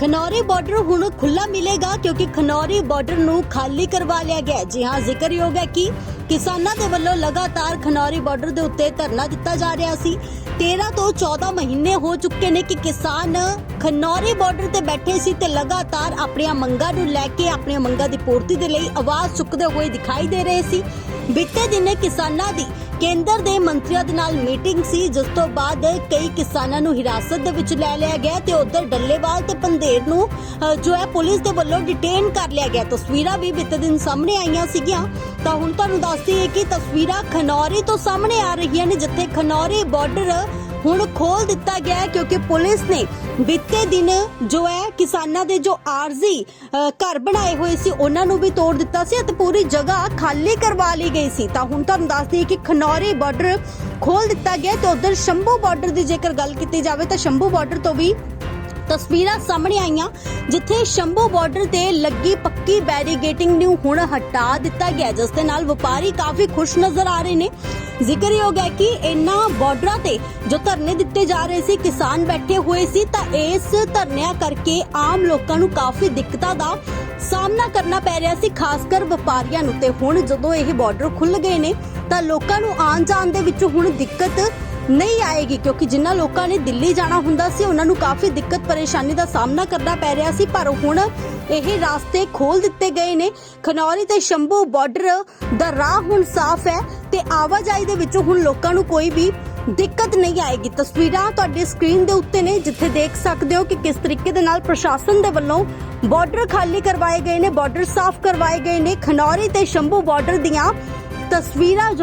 Khanauri border ਹੁਣ ਖੁੱਲਾ ਮਿਲੇਗਾ ਕਿਉਂਕਿ ਖਨੌਰੀ ਬਾਰਡਰ ਨੂੰ ਖਾਲੀ ਕਰਵਾ ਲਿਆ ਗਿਆ ਜੀ ਹਾਂ, ਜ਼ਿਕਰਯੋਗ ਹੈ ਕਿ ਕਿਸਾਨਾਂ ਦੇ ਵੱਲੋਂ ਲਗਾਤਾਰ ਖਨੌਰੀ ਬਾਰਡਰ ਦੇ ਉੱਤੇ ਧਰਨਾ ਦਿੱਤਾ ਜਾ ਰਿਹਾ ਸੀ। 13 ਤੋਂ 14 ਮਹੀਨੇ ਹੋ ਚੁੱਕੇ ਨੇ ਕਿ ਕਿਸਾਨ ਖਨੌਰੀ ਬਾਰਡਰ ਤੇ ਬੈਠੇ ਸੀ ਤੇ ਲਗਾਤਾਰ ਆਪਣੀਆਂ ਮੰਗਾਂ ਨੂੰ ਲੈ ਕੇ ਆਪਣੀਆਂ ਮੰਗਾਂ ਦੀ ਪੂਰਤੀ ਦੇ ਲਈ ਆਵਾਜ਼ ਚੁੱਕਦੇ ਹੋਏ ਦਿਖਾਈ ਦੇ ਰਹੇ ਸੀ। ਬੀਤੇ ਦਿਨੇ ਕਿਸਾਨਾਂ ਦੀ ਕੇਂਦਰ ਦੇ ਮੰਤਰੀਆਂ ਦੇ ਨਾਲ ਮੀਟਿੰਗ ਸੀ, ਜਿਸ ਤੋਂ ਬਾਅਦ ਕਈ ਕਿਸਾਨਾਂ ਨੂੰ ਹਿਰਾਸਤ ਦੇ ਵਿੱਚ ਲੈ ਲਿਆ ਗਿਆ ਤੇ ਉਧਰ ਡੱਲੇਵਾਲ ਤੇ ਪੰਧੇਰ ਨੂੰ ਜੋ ਹੈ ਪੁਲਿਸ ਦੇ ਵੱਲੋਂ ਡਿਟੇਨ ਕਰ ਲਿਆ ਗਿਆ। ਤਸਵੀਰਾਂ ਵੀ ਬੀਤੇ ਦਿਨ ਸਾਹਮਣੇ ਆਈਆਂ ਸੀਗੀਆਂ। ਤਾਂ ਹੁਣ ਤੁਹਾਨੂੰ ਦੱਸਦੀ ਹੈ ਕਿ ਤਸਵੀਰਾਂ ਖਨੌਰੀ ਤੋਂ ਸਾਹਮਣੇ ਆ ਰਹੀਆਂ ਨੇ, ਜਿੱਥੇ ਖਨੌਰੀ ਬਾਰਡਰ ਹੁਣ ਖੋਲ ਦਿੱਤਾ ਗਿਆ ਹੈ ਕਿਉਂਕਿ ਪੁਲਿਸ ਨੇ ਬੀਤੇ ਦਿਨ ਜੋ ਹੈ ਕਿਸਾਨਾਂ ਦੇ ਜੋ ਆਰਜ਼ੀ ਘਰ ਬਣਾਏ ਹੋਏ ਸੀ, ਉਹਨਾਂ ਨੂੰ ਵੀ ਤੋੜ ਦਿੱਤਾ ਸੀ ਅਤੇ ਪੂਰੀ ਜਗ੍ਹਾ ਖਾਲੀ ਕਰਵਾ ਲਈ ਗਈ ਸੀ। ਤਾਂ ਹੁਣ ਤੁਹਾਨੂੰ ਦੱਸ ਦਈਏ ਕਿ ਖਨੌਰੀ ਬਾਰਡਰ ਖੋਲ ਦਿੱਤਾ ਗਿਆ ਤੇ ਉਧਰ ਸ਼ੰਭੂ ਬਾਰਡਰ ਦੀ ਜੇਕਰ ਗੱਲ ਕੀਤੀ ਜਾਵੇ ਤਾਂ ਸ਼ੰਭੂ ਬਾਰਡਰ ਤੋਂ ਵੀ ਤਸਵੀਰਾਂ ਸਾਹਮਣੇ ਆਈਆਂ, ਜਿੱਥੇ ਸ਼ੰਭੂ ਬਾਰਡਰ ਤੇ ਲੱਗੀ ਪੱਕੀ ਬੈਰੀਗੇਟਿੰਗ ਨੂੰ ਹੁਣ ਹਟਾ ਦਿੱਤਾ ਗਿਆ, ਜਿਸ ਦੇ ਨਾਲ ਵਪਾਰੀ ਕਾਫੀ ਖੁਸ਼ ਨਜ਼ਰ ਆ ਰਹੇ ਨੇ। ਜ਼ਿਕਰਯੋਗ ਹੈ ਕਿ ਇਨ੍ਹਾਂ ਬਾਰਡਰਾਂ ਤੇ ਜੋ ਧਰਨੇ ਦਿੱਤੇ ਜਾ ਰਹੇ ਸੀ, ਕਿਸਾਨ ਬੈਠੇ ਹੋਏ ਸੀ, ਤਾਂ ਇਸ ਧਰਨਿਆਂ ਕਰਕੇ ਆਮ ਲੋਕਾਂ ਨੂੰ ਕਾਫੀ ਦਿੱਕਤਾਂ ਦਾ ਸਾਹਮਣਾ ਕਰਨਾ ਪੈ ਰਿਹਾ ਸੀ ਖਾਸ ਕਰ ਵਪਾਰੀਆਂ ਨੂੰ। ਤੇ ਹੁਣ ਜਦੋਂ ਇਹ ਬਾਰਡਰ ਖੁੱਲ ਗਏ ਨੇ, ਤਾਂ ਲੋਕਾਂ ਨੂੰ ਆਉਣ ਜਾਣ ਦੇ ਵਿੱਚ ਹੁਣ ਦਿੱਕਤ ਨਹੀਂ ਆਏਗੀ, ਕਿਉਂਕਿ ਜਿਨ੍ਹਾਂ ਲੋਕਾਂ ਨੇ ਦਿੱਲੀ ਜਾਣਾ ਹੁੰਦਾ ਸੀ, ਉਹਨਾਂ ਨੂੰ ਕਾਫੀ ਦਿੱਕਤ ਪਰੇਸ਼ਾਨੀ ਦਾ ਸਾਹਮਣਾ ਕਰਨਾ ਪੈ ਰਿਹਾ ਸੀ, ਪਰ ਹੁਣ ਇਹ ਰਾਸਤੇ ਖੋਲ ਦਿੱਤੇ ਗਏ ਨੇ। ਖਨੌਰੀ ਤੇ ਸ਼ੰਭੂ ਬਾਰਡਰ ਦਾ ਰਾਹ ਹੁਣ ਸਾਫ਼ ਹੈ ਤੇ ਆਵਾਜਾਈ ਦੇ ਵਿੱਚ ਹੁਣ ਲੋਕਾਂ ਨੂੰ ਕੋਈ ਵੀ ਦਿੱਕਤ ਨਹੀਂ ਆਏਗੀ। ਤਸਵੀਰਾਂ ਤੁਹਾਡੀ ਸਕਰੀਨ ਦੇ ਉੱਤੇ ਨੇ, ਜਿੱਥੇ ਦੇਖ ਸਕਦੇ ਹੋ ਕਿ ਕਿਸ ਤਰੀਕੇ ਦੇ ਨਾਲ ਪ੍ਰਸ਼ਾਸਨ ਦੇ ਵੱਲੋਂ ਬਾਰਡਰ ਖਾਲੀ ਕਰਵਾਏ ਗਏ ਨੇ ਬਾਰਡਰ ਸਾਫ਼ ਕਰਵਾਏ ਗਏ ਨੇ। ਖਨੌਰੀ ਤੇ ਸ਼ੰਭੂ ਬਾਰਡਰ ਦੀਆਂ ਤਸਵੀਰਾਂ